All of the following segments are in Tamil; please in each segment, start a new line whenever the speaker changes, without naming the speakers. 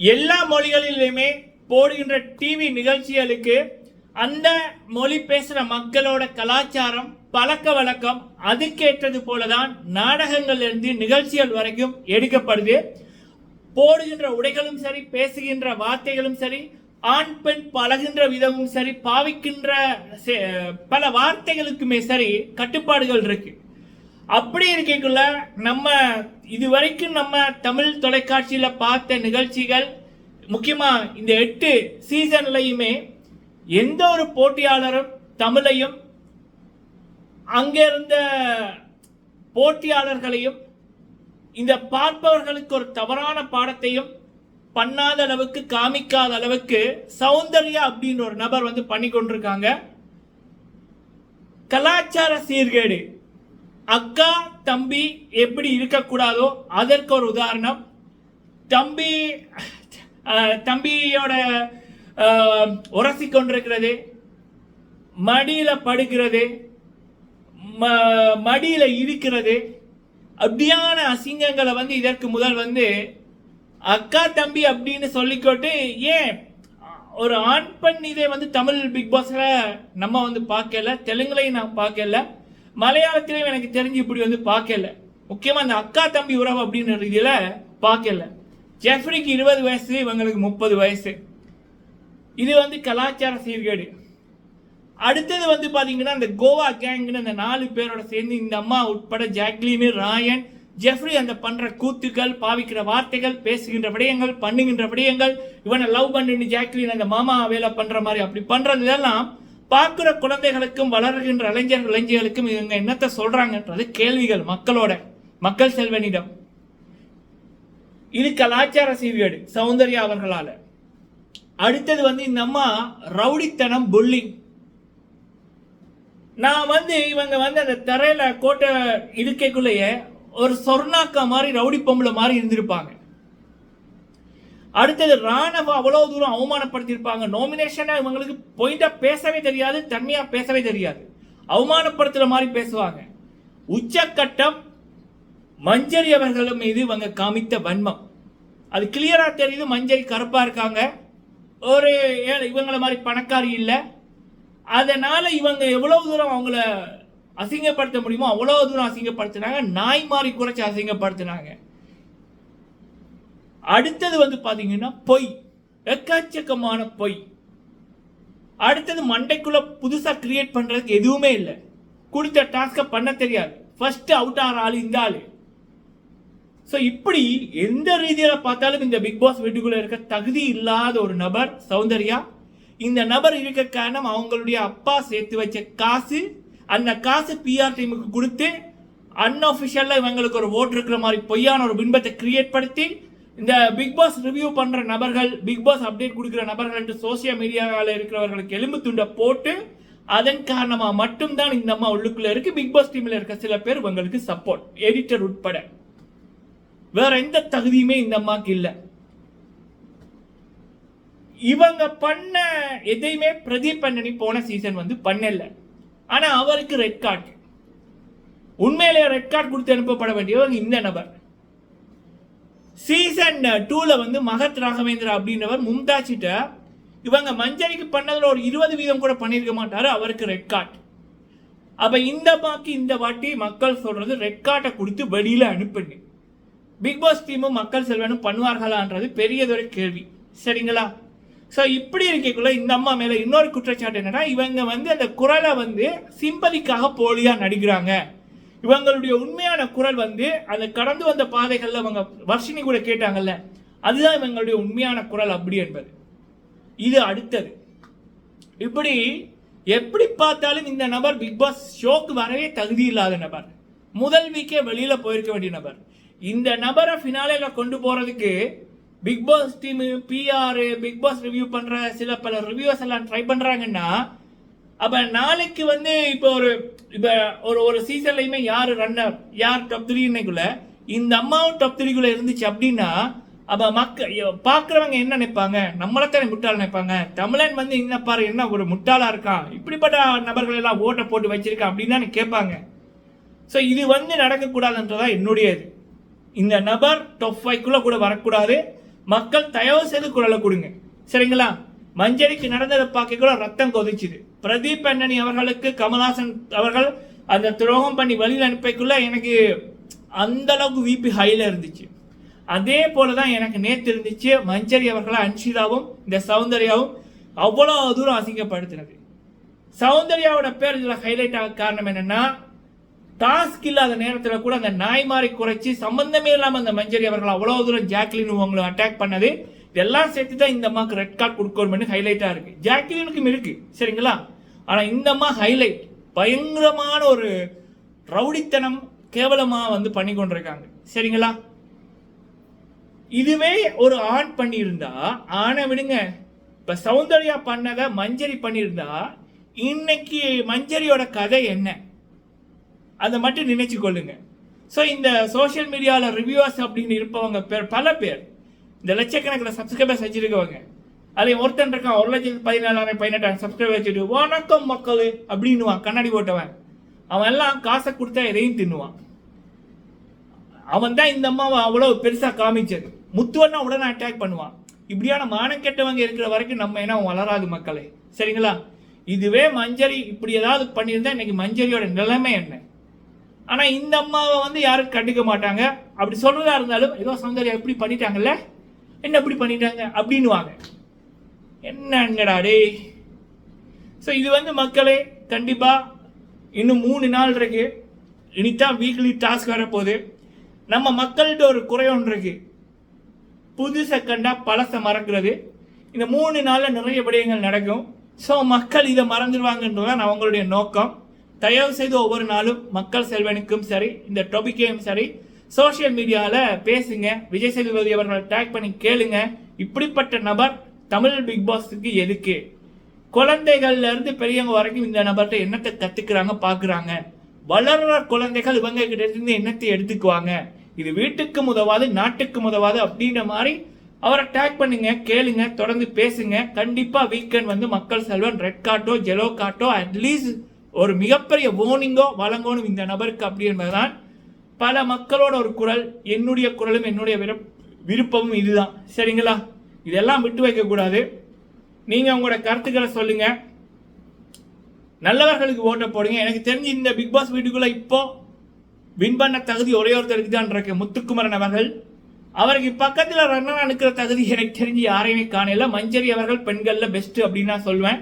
எல்லா மொழிகளிலுமே போடுகின்ற டிவி நிகழ்ச்சிகளுக்கு அந்த மொழி பேசுகிற மக்களோட கலாச்சாரம் பழக்க வழக்கம் அதுக்கேற்றது போலதான் நாடகங்கள்ல இருந்து நிகழ்ச்சிகள் வரைக்கும் எடுக்கப்படுது. போடுகின்ற உடைகளும் சரி பேசுகின்ற வார்த்தைகளும் சரி ஆண் பெண் பழகின்ற விதமும் சரி பாவிக்கின்ற செ- பல வார்த்தைகளுக்குமே சரி கட்டுப்பாடுகள் இருக்கு. அப்படி இருக்கக்குள்ள நம்ம இதுவரைக்கும் நம்ம தமிழ் தொலைக்காட்சியில் பார்த்த நிகழ்ச்சிகள் முக்கியமாக இந்த எட்டு சீசன்லையுமே எந்த ஒரு போட்டியாளரும் தமிழையும் அங்கே இருந்த போட்டியாளர்களையும் இந்த பார்ப்பவர்களுக்கு ஒரு தவறான பாடத்தையும் பண்ணாத அளவுக்கு காமிக்காத அளவுக்கு சௌந்தர்யா அப்படின்னு ஒரு நபர் வந்து பண்ணி கொண்டிருக்காங்க கலாச்சார சீர்கேடு. அக்கா தம்பி எப்படி இருக்கக்கூடாதோ அதற்கு ஒரு உதாரணம். தம்பி தம்பியோட உரசி கொண்டிருக்கிறது மடியில் படுக்கிறது ம- மடியில் இருக்கிறது அப்படியான அசிங்கங்களை வந்து இதற்கு முதல் வந்து அக்கா தம்பி அப்படின்னு சொல்லிக்கொண்டு ஏன் ஒரு ஆண் பெண் இதை வந்து தமிழ் பிக் பாஸில் நம்ம வந்து பார்க்கல தெலுங்குலையும் நான் பார்க்கல மலையாளத்திலையும் எனக்கு தெரிஞ்சு இப்படி வந்து பார்க்கல. முக்கியமாக அந்த அக்கா தம்பி உறவு அப்படின்ற ரீதியில் பார்க்கல. ஜெஃப்ரிக்கு இருபது வயசு இவங்களுக்கு முப்பது வயசு. இது வந்து கலாச்சார சீர்கேடு. அடுத்தது வந்து பார்த்தீங்கன்னா அந்த கோவா கேங்னு அந்த நாலு பேரோட சேர்ந்து இந்த அம்மா உட்பட ஜாக்லின் ராயன் ஜெஃப்ரி அந்த பண்ணுற கூத்துக்கள் பாவிக்கிற வார்த்தைகள் பேசுகின்ற விடயங்கள் பண்ணுகின்ற விடயங்கள் இவனை லவ் பண்ணுன்னு ஜாக்லின் அந்த மாமா வேலை பண்ணுற மாதிரி அப்படி பண்றது இதெல்லாம் பார்க்குற குழந்தைகளுக்கும் வளர்கின்ற இளைஞர் இளைஞர்களுக்கும் இவங்க என்னத்தை சொல்றாங்கன்றது கேள்விகள் மக்களோட மக்கள் செல்வனிடம். இது கலாச்சார சீவியடு சௌந்தர்யா அவர்களால். அடுத்தது வந்து இந்த அம்மா ரவுடித்தனம் புல்லிங் நான் வந்து இவங்க வந்து அந்த தரையில கோட்டை இருக்கைக்குள்ளேயே ஒரு சொர்ணாக்கா மாதிரி ரவுடி பொம்பளை மாதிரி இருந்திருப்பாங்க. அடுத்தது ராணவ அவ்வளவு தூரம் அவமானப்படுத்தியிருப்பாங்க. நோமினேஷனா இவங்களுக்கு பாயிண்டா பேசவே தெரியாது தன்மையா பேசவே தெரியாது. அவமானப்படுத்துற மாதிரி பேசுவாங்க. உச்சக்கட்டம் மஞ்சரி அவர்கள் மீது இவங்க காமித்த வன்மம். அது கிளியரா தெரியுது மஞ்சரி கருப்பா இருக்காங்க. ஒரு ஏழை இவங்கள மாதிரி பணக்காரி இல்லை. அதனால இவங்க எவ்வளவு தூரம் அவங்கள அசிங்கப்படுத்த முடியுமோ அவ்வளவு தூரம் அசிங்கப்படுத்தினாங்க. நாய் மாதிரி குறைச்சி அசிங்கப்படுத்தினாங்க. அடுத்தது வந்து பார்த்தீங்கன்னா பொய். எக்கச்சக்கமான பொய். அடுத்தது மண்டைக்குள்ள புதுசாக கிரியேட் பண்ணுறதுக்கு எதுவுமே இல்லை. கொடுத்த டாஸ்க்கை பண்ண தெரியாது. ஃபர்ஸ்ட் அவுட் ஆகிற ஆள் இந்த ஆள். ஸோ இப்படி எந்த ரீதியில் பார்த்தாலும் இந்த பிக் பாஸ் வீட்டுக்குள்ளே இருக்க தகுதி இல்லாத ஒரு நபர் சௌந்தர்யா இந்த நபர் இருக்க காரணம் அவங்களுடைய அப்பா சேர்த்து வச்ச காசு. அந்த காசு பிஆர் டீமுக்கு கொடுத்து அன்அஃபிஷியலாக இவங்களுக்கு ஒரு ஓட்டு இருக்கிற மாதிரி பொய்யான ஒரு பின்பத்தை கிரியேட் படுத்தி இந்த பிக் பாஸ் ரிவ்யூ பண்ற நபர்கள் பிக் பாஸ் அப்டேட் கொடுக்குற நபர்கள் என்று சோசியல் மீடியாவில் இருக்கிறவர்களுக்கு எலும்பு துண்டை போட்டு அதன் காரணமாக மட்டும்தான் இந்த அம்மா உள்ளுக்குள்ள இருக்கு. பிக் பாஸ் டீம்ல இருக்க சில பேர் உங்களுக்கு சப்போர்ட் எடிட்டர் உட்பட. வேற எந்த தகுதியுமே இந்த அம்மாக்கு இல்லை. இவங்க பண்ண எதையுமே பிரதீப் போன சீசன் வந்து பண்ணல. ஆனா அவருக்கு ரெட் கார்டு உண்மையிலே ரெட் கார்டு கொடுத்து அனுப்பப்பட வேண்டியவர் இந்த நபர். சீசன் டூவில் வந்து மகத் ராகவேந்திரா அப்படின்றவர் மும்தாஜிட்ட இவங்க மஞ்சரிக்கு பண்ணதில் ஒரு இருபது வீதம் கூட பண்ணியிருக்க மாட்டார் அவருக்கு ரெட் அப்போ அப்ப இந்த பாக்கி இந்த வாட்டி மக்கள் சொல்கிறது ரெட் கொடுத்து வெளியில் அனுப்புங்க. பிக் பாஸ் டீமும் மக்கள் செல்வனும் பண்ணுவார்களான்றது பெரியதொரு கேள்வி. சரிங்களா? ஸோ இப்படி இருக்கக்குள்ள இந்த அம்மா மேலே இன்னொரு குற்றச்சாட்டு என்னன்னா இவங்க வந்து அந்த குரலை வந்து சிம்பதிக்காக போலியாக நடிக்கிறாங்க. இவங்களுடைய உண்மையான குரல் வந்து அந்த கடந்து வந்த பாதைகளில் அவங்க வர்ஷினி கூட கேட்டாங்கல்ல அதுதான் இவங்களுடைய உண்மையான குரல் அப்படி என்பது. இது அடுத்தது. இப்படி எப்படி பார்த்தாலும் இந்த நபர் பிக் பாஸ் ஷோக்கு வரவே தகுதி இல்லாத நபர். முதல் வீக்கே வெளியில் போயிருக்க வேண்டிய நபர். இந்த நபரை ஃபினாலேயில் கொண்டு போகிறதுக்கு Bigg Boss team PR Bigg Boss review பண்ணுற சில பல ரிவ்யூஸ் எல்லாம் ட்ரை பண்ணுறாங்கன்னா அப்போ நாளைக்கு வந்து இப்போ ஒரு இப்போ ஒரு ஒரு சீசன்லையுமே யார் ரன்னர் யார் டாப் த்ரீன்னைக்குள்ள இந்த அம்மாவும் டாப் த்ரீக்குள்ளே இருந்துச்சு அப்படின்னா அப்ப மக்கள் பார்க்குறவங்க என்ன நினைப்பாங்க? நம்மளத்தானே முட்டாள் நினைப்பாங்க. தமிழன் வந்து என்ன பாரு என்ன ஒரு முட்டாளாக இருக்கான்? இப்படிப்பட்ட நபர்கள் எல்லாம் ஓட்டை போட்டு வச்சிருக்கான் அப்படின்னு கேட்பாங்க. ஸோ இது வந்து நடக்கக்கூடாதுன்றதா என்னுடைய இது இந்த நபர் டாப் ஃபைவ்க்குள்ளே கூட வரக்கூடாது. மக்கள் தயவு செய்து குரலை கொடுங்க. சரிங்களா? மஞ்சரிக்கு நடந்ததை பார்க்க கூட ரத்தம் கொதிச்சுது. பிரதீப் அண்ணனி அவர்களுக்கு கமல்ஹாசன் அவர்கள் அந்த துரோகம் பண்ணி வழியில் அனுப்பிக்குள்ள எனக்கு அந்த அளவுக்கு விபி ஹையில் இருந்துச்சு. அதே போல தான் எனக்கு நேற்று இருந்துச்சு மஞ்சரி அவர்களை அன்ஷிதாவும் இந்த சௌந்தர்யாவும் அவ்வளோ தூரம் அசிங்கப்படுத்தினது. சௌந்தர்யாவோட பேர் இதில் ஹைலைட் ஆக காரணம் என்னென்னா டாஸ்க் இல்லாத நேரத்தில் கூட அந்த நாய் மாறி குறைச்சி சம்பந்தமே இல்லாமல் அந்த மஞ்சரி அவர்கள் அவ்வளோ தூரம் ஜாக்லின் உங்களை அட்டாக் பண்ணது. இதெல்லாம் சேர்த்து தான் இந்த அம்மாவுக்கு ரெட் கார்டு கொடுக்கணும்னு ஹைலைட்டாக இருக்கு. ஜாக்லினுக்கும் இருக்கு சரிங்களா? ஆனால் இந்த அம்மா ஹைலைட் பயங்கரமான ஒரு ரவுடித்தனம் கேவலமாக வந்து பண்ணி கொண்டிருக்காங்க. சரிங்களா? இதுவே ஒரு ஆண் பண்ணியிருந்தா ஆணை விடுங்க இப்போ சௌந்தர்யா பண்ணதை மஞ்சரி பண்ணியிருந்தா இன்னைக்கு மஞ்சரியோட கதை என்ன? அதை மட்டும் நினைச்சு கொள்ளுங்க ஸோ இந்த சோஷியல் மீடியாவில் ரிவ்யூவர்ஸ் அப்படின்னு இருப்பவங்க பேர் பல பேர் இந்த லட்சக்கணக்கில் சப்ஸ்கிரைபர்ஸ் வச்சிருக்கவங்க. அதில் ஒருத்தன் இருக்கான் ஒரு லட்சத்து பதினாலாயிரம் பதினெட்டாயிரம் சப்ஸ்கிரைபர் வச்சுட்டு வணக்கம் மக்கள் அப்படின்னுவான் கண்ணாடி போட்டவன். அவன் எல்லாம் காசை கொடுத்தா எதையும் தின்னுவான். அவன் தான் இந்த அம்மாவை அவ்வளோ பெருசாக காமிச்சது. முத்துவன்னா உடனே அட்டாக் பண்ணுவான். இப்படியான மானம் கெட்டவங்க இருக்கிற வரைக்கும் நம்ம என்ன வளராது மக்களே. சரிங்களா? இதுவே மஞ்சரி இப்படி ஏதாவது பண்ணியிருந்தா இன்னைக்கு மஞ்சரியோட நிலைமை என்ன? ஆனால் இந்த அம்மாவை வந்து யாரும் கண்டுக்க மாட்டாங்க. அப்படி சொல்றதா இருந்தாலும் ஏதோ சௌந்தர்யா எப்படி பண்ணிட்டாங்கல்ல? என்ன இப்படி பண்ணிட்டாங்க? அப்படின்னுவாங்க. என்னங்கடா டேய்? ஸோ இது வந்து மக்களே கண்டிப்பாக இன்னும் மூணு நாள் இருக்கு. இனித்தான் வீக்லி டாஸ்க் வரப்போகுது. நம்ம மக்கள்கிட்ட ஒரு குறை ஒன்று இருக்கு. புதுசை கண்டா பழசை மறக்கிறது. இந்த மூணு நாளில் நிறைய விடயங்கள் நடக்கும். ஸோ மக்கள் இதை மறந்துடுவாங்கன்றது தான் அவங்களுடைய நோக்கம். தயவு செய்து ஒவ்வொரு நாளும் மக்கள் செல்வனுக்கும் சரி இந்த டொபிக்கையும் சரி சோஷியல் மீடியாவில் பேசுங்க. விஜய் சேதுபதி அவர்களை டேக் பண்ணி கேளுங்க. இப்படிப்பட்ட நபர் தமிழ் பிக் பாஸுக்கு எதுக்கு? குழந்தைகள்ல இருந்து பெரியவங்க வரைக்கும் இந்த நபர்கிட்ட என்னத்தை கத்துக்கிறாங்க பாக்குறாங்க. வளர்ற குழந்தைகள் இவங்க கிட்ட இருந்து என்னத்தை எடுத்துக்குவாங்க? இது வீட்டுக்கு உதவாது நாட்டுக்கு உதவாது அப்படின்ற மாதிரி அவரை டேக் பண்ணுங்க கேளுங்க தொடர்ந்து பேசுங்க. கண்டிப்பா வீக்கெண்ட் வந்து மக்கள் செல்வன் ரெட் காட்டோ ஜெலோ காட்டோ அட்லீஸ்ட் ஒரு மிகப்பெரிய வார்னிங்கோ வழங்கணும் இந்த நபருக்கு அப்படி என்பதுதான் பல மக்களோட ஒரு குரல் என்னுடைய குரலும் என்னுடைய விருப் விருப்பமும் இதுதான். சரிங்களா? இதெல்லாம் விட்டு வைக்கக்கூடாது நீங்கள் உங்களோட கருத்துக்களை சொல்லுங்க. நல்லவர்களுக்கு ஓட்ட போடுங்க. எனக்கு தெரிஞ்சு இந்த பிக் பாஸ் வீட்டுக்குள்ள இப்போ வின் பண்ண தகுதி ஒரே ஒருத்தருக்கு தான் இருக்கு. முத்துக்குமரன் அவர்கள். அவருக்கு பக்கத்தில் ரன்னரா நிற்கிற தகுதி எனக்கு தெரிஞ்சு யாரையுமே காணல. மஞ்சரி அவர்கள் பெண்களில் பெஸ்ட் அப்படின்னு நான் சொல்வேன்.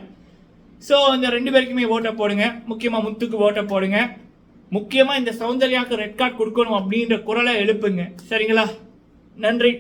ஸோ இந்த ரெண்டு பேருக்குமே ஓட்ட போடுங்க. முக்கியமாக முத்துக்கு ஓட்ட போடுங்க. முக்கியமாக இந்த சௌந்தர்யாவுக்கு ரெட் கார்டு கொடுக்கணும் அப்படின்ற குரலை எழுப்புங்க. சரிங்களா? நன்றி.